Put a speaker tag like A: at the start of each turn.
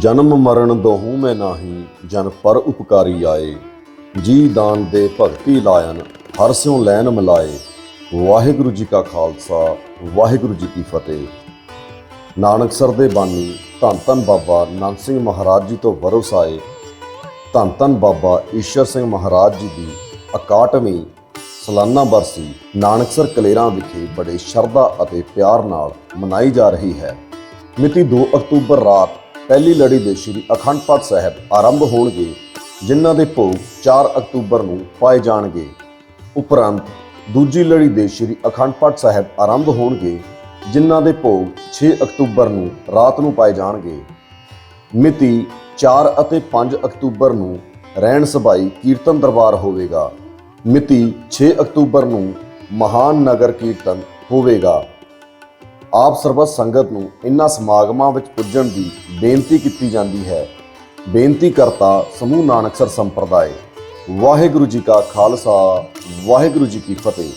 A: ਜਨਮ ਮਰਨ ਦੋਹੂ ਮੈਂ ਨਾਹੀ, ਜਨ ਪਰ ਉਪਕਾਰੀ ਆਏ। ਜੀ ਦਾਨ ਦੇ ਭਗਤੀ ਲਾਇਨ, ਹਰ ਸਿਉ ਲੈਨ ਮਿਲਾਏ। ਵਾਹਿਗੁਰੂ ਜੀ ਕਾ ਖਾਲਸਾ, ਵਾਹਿਗੁਰੂ ਜੀ ਕੀ ਫਤਿਹ। ਨਾਨਕਸਰ ਦੇ ਬਾਨੀ, ਧੰਨ ਧੰਨ ਬਾਬਾ ਨੰਦ ਸਿੰਘ ਮਹਾਰਾਜ ਜੀ ਤੋਂ ਵਰਸ ਆਏ ਧੰਨ ਧੰਨ ਬਾਬਾ ਈਸ਼ਰ ਸਿੰਘ ਮਹਾਰਾਜ ਜੀ ਦੀ 61ਵੀਂ ਸਾਲਾਨਾ ਬਰਸੀ ਨਾਨਕਸਰ ਕਲੇਰਾਂ ਵਿਖੇ ਬੜੇ ਸ਼ਰਧਾ ਅਤੇ ਪਿਆਰ ਨਾਲ ਮਨਾਈ ਜਾ ਰਹੀ ਹੈ। ਮਿਤੀ 2 ਅਕਤੂਬਰ ਰਾਤ ਪਹਿਲੀ ਲੜੀ ਦੇ ਸ੍ਰੀ ਅਖੰਡ ਪਾਠ ਸਾਹਿਬ ਆਰੰਭ ਹੋਣਗੇ, ਜਿਨ੍ਹਾਂ ਦੇ ਭੋਗ 4 ਅਕਤੂਬਰ ਨੂੰ ਪਾਏ ਜਾਣਗੇ। ਉਪਰੰਤ ਦੂਜੀ ਲੜੀ ਦੇ ਸ੍ਰੀ ਅਖੰਡ ਪਾਠ ਸਾਹਿਬ ਆਰੰਭ ਹੋਣਗੇ, ਜਿਨ੍ਹਾਂ ਦੇ ਭੋਗ 6 ਅਕਤੂਬਰ ਨੂੰ ਰਾਤ ਨੂੰ ਪਾਏ ਜਾਣਗੇ। ਮਿਤੀ 4 ਅਤੇ 5 ਅਕਤੂਬਰ ਨੂੰ ਰਹਿਣ ਸਭਾਈ ਕੀਰਤਨ ਦਰਬਾਰ ਹੋਵੇਗਾ। ਮਿਤੀ 6 ਅਕਤੂਬਰ ਨੂੰ ਮਹਾਨ ਨਗਰ ਕੀਰਤਨ ਹੋਵੇਗਾ। ਆਪ ਸਰਬੱਤ ਸੰਗਤ ਨੂੰ ਇਨ੍ਹਾਂ ਸਮਾਗਮਾਂ ਵਿੱਚ ਪੁੱਜਣ ਦੀ ਬੇਨਤੀ ਕੀਤੀ ਜਾਂਦੀ ਹੈ। ਬੇਨਤੀ ਕਰਤਾ ਸਮੂਹ ਨਾਨਕਸਰ ਸੰਪਰਦਾਇ। ਵਾਹਿਗੁਰੂ ਜੀ ਕਾ ਖਾਲਸਾ, ਵਾਹਿਗੁਰੂ ਜੀ ਕੀ ਫਤਿਹ।